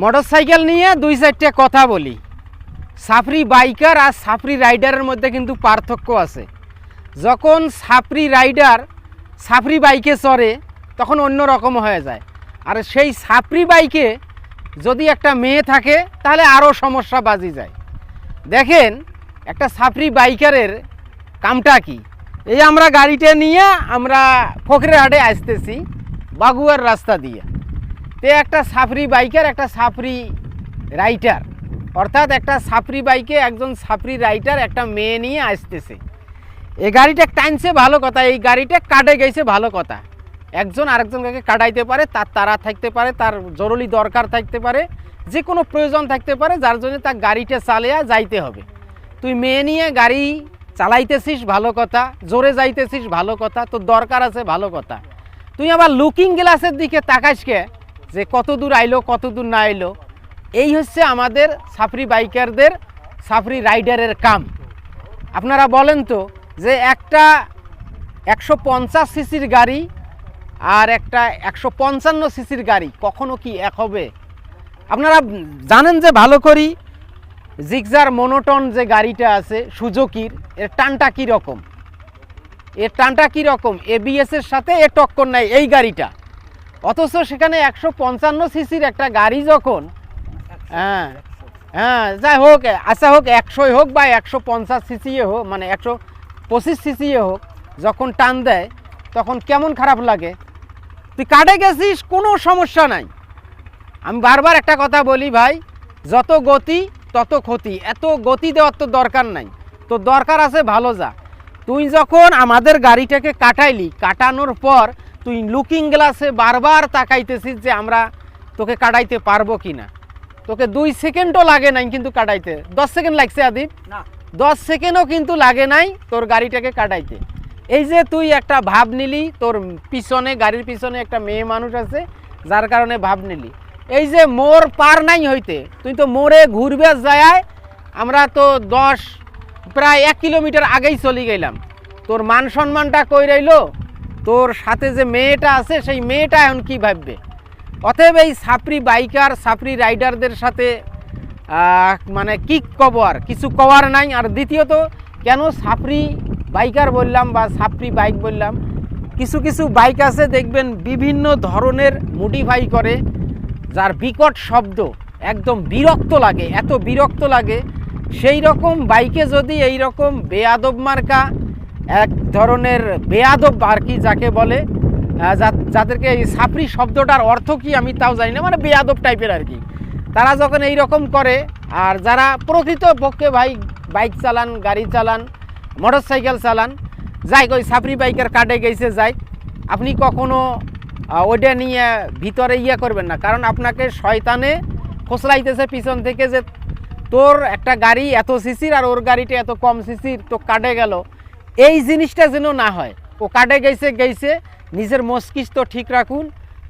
Motorcycle নিয়ে দুই চারটে কথা বলি। সাফরি বাইকার আর সাফরি রাইডারের মধ্যে কিন্তু পার্থক্য আছে। যখন সাফরি রাইডার সাফরি বাইকে চড়ে, তখন অন্য রকম হয়ে যায়। আর সেই সাফরি বাইকে যদি একটা মেয়ে থাকে, তাহলে আরও সমস্যা বাজি যায়। দেখেন, একটা সাফরি বাইকারের কামটা কি? এই আমরা গাড়িটা নিয়ে আমরা ফকরের হাটে আসতেছি, বাগুয়ার রাস্তা দিয়ে। তে একটা সাফরি বাইকার, একটা সাফরি রাইটার। অর্থাৎ একটা সাফরি বাইকে একজন সাফরি রাইটার, একটা মেয়ে নিয়ে আসতেছে। এই গাড়িটা টাইনছে ভালো কথা, এই গাড়িটা কাটে গেছে ভালো কথা। একজন আরেকজনকে কাটাইতে পারে, তার তারা থাকতে পারে, তার জরুরি দরকার থাকতে পারে যে কোনো প্রয়োজন থাকতে পারে, যার জন্য তার গাড়িটা চালিয়ে যাইতে হবে। তুই মেয়ে নিয়ে গাড়ি চালাইতেছিস ভালো কথা, জোরে যাইতেছিস ভালো কথা, তোর দরকার আছে ভালো কথা। তুই আবার লুকিং গ্লাসের দিকে তাকাসকে যে কত দূর আইলো, কত দূর না আইলো। এই হচ্ছে আমাদের সাফরি বাইকারদের, সাফরি রাইডারের কাম। আপনারা বলেন তো যে একটা একশো পঞ্চাশ সিসির গাড়ি আর একটা একশো পঞ্চান্ন সিসির গাড়ি কখনো কি এক হবে? আপনারা জানেন যে ভালো করি, জিগজার মনোটন যে গাড়িটা আছে, সুজুকির, এর টানটা কী রকম? এর টানটা কী রকম? এবিএস এর সাথে এ টক্কর নেয় এই গাড়িটা। অথচ সেখানে একশো পঞ্চান্ন সিসির একটা গাড়ি যখন হ্যাঁ হ্যাঁ যাই হোক আচ্ছা হোক, একশোই হোক বা একশো পঞ্চাশ সিসিয়ে হোক মানে একশো পঁচিশ সিসিয়ে হোক, যখন টান দেয়, তখন কেমন খারাপ লাগে? তুই কাটে গেছিস, কোনো সমস্যা নাই। আমি বারবার একটা কথা বলি ভাই, যত গতি, তত ক্ষতি। এত গতি দেওয়ার তো দরকার নাই। তো দরকার আছে ভালো যা। তুই যখন আমাদের গাড়িটাকে কাটাইলি, কাটানোর পর তুই লুকিং গ্লাসে বারবার তাকাইতেছিস যে আমরা তোকে কাটাইতে পারব কি না তোকে দুই সেকেন্ডও লাগে নাই কিন্তু কাটাইতে। দশ সেকেন্ড লাগছে আদিপ না। দশ সেকেন্ডও কিন্তু লাগে নাই তোর গাড়িটাকে কাটাইতে। এই যে তুই একটা ভাব নিলি তোর পিছনে গাড়ির পিছনে একটা মেয়ে মানুষ আছে যার কারণে ভাব নিলি। এই যে মোর পার নাই হইতে তুই তো মোড়ে ঘুরবে যায় আমরা তো দশ প্রায় এক কিলোমিটার আগেই চলে গেলাম। তোর মান সম্মানটা কই রইল? তোর সাথে যে মেয়েটা আছে, সেই মেয়েটা এখন কি ভাববে? অতএব এই সাপরি বাইকার, সাপরি রাইডারদের সাথে মানে কি কব আর কিছু কওয়ার নাই। আর দ্বিতীয়ত, কেন সাপরি বাইকার বললাম বা সাপরি বাইক বললাম? কিছু কিছু বাইক আছে, দেখবেন বিভিন্ন ধরনের মডিফাই করে, যার বিকট শব্দ একদম বিরক্ত লাগে, এত বিরক্ত লাগে। সেই রকম বাইকে যদি এই রকম বেয়াদব মার্কা এক ধরনের বেয়াদব আর কি যাকে বলে যাদেরকে এই সাপরি শব্দটার অর্থ কি আমি তাও জানি না মানে বেয়াদব টাইপের আর কি। তারা যখন এই রকম করে, আর যারা প্রকৃত পক্ষে ভাই, বাইক চালান, গাড়ি চালান মোটর সাইকেল চালান, যাই ওই সাপরি বাইকের কাটে গেছে যাই, আপনি কখনো ওইটা নিয়ে ভিতরে ইয়ে করবেন না, কারণ আপনাকে শয়তানে খোসলাইতেছে পিছন থেকে যে, তোর একটা গাড়ি এত সিসির আর ওর গাড়িটা এত কম সিসির, তো কাটে গেল। এই জিনিসটা যেন না হয়। ও কাটে গেছে গেছে। নিজের মস্তিষ্ক ঠিক রাখুন,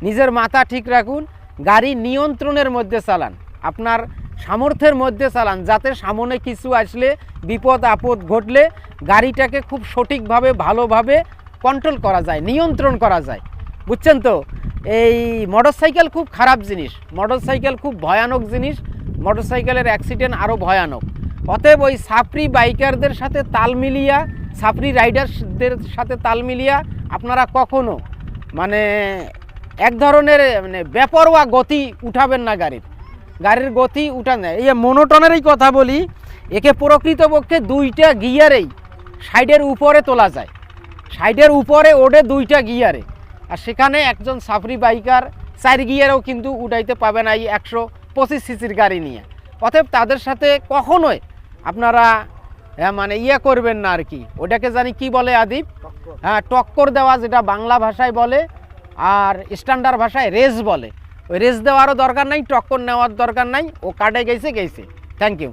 নিজের মাথা ঠিক রাখুন, গাড়ি নিয়ন্ত্রণের মধ্যে চালান, আপনার সামর্থ্যের মধ্যে চালান, যাতে সামনে কিছু আসলে বিপদ, আপদ ঘটলে গাড়িটাকে খুব সঠিকভাবে, ভালোভাবে কন্ট্রোল করা যায়, নিয়ন্ত্রণ করা যায়। বুঝছেন তো? এই মোটরসাইকেল খুব খারাপ জিনিস মোটরসাইকেল খুব ভয়ানক জিনিস মোটরসাইকেলের অ্যাক্সিডেন্ট আরও ভয়ানক। অতএব ওই সাপরি বাইকারদের সাথে তাল মিলিয়া সাপরি রাইডারদের সাথে তাল মিলিয়া আপনারা কখনো মানে এক ধরনের মানে বেপরোয়া গতি উঠাবেন না গাড়ির। গাড়ির গতি উঠান এই মনোটনেরই কথা বলি, একে প্রকৃতপক্ষে দুইটা গিয়ারেই সাইডের উপরে তোলা যায়। সাইডের উপরে ওঠে দুইটা গিয়ারে। আর সেখানে একজন সাফরি বাইকার চার গিয়ারেও কিন্তু উঠাইতে পাবে না এই একশো পঁচিশ সিসির গাড়ি নিয়ে। অতএব তাদের সাথে কখনোই আপনারা হ্যাঁ, মানে ইয়ে করবেন না আর কি। ওটাকে জানি কি বলে আদিব? হ্যাঁ টক্কর দেওয়া যেটা বাংলা ভাষায় বলে আর স্ট্যান্ডার্ড ভাষায় রেস বলে। ওই রেস দেওয়ারও দরকার নাই টক্কর নেওয়ার দরকার নাই ও কাটে গেছে গেছে। Thank you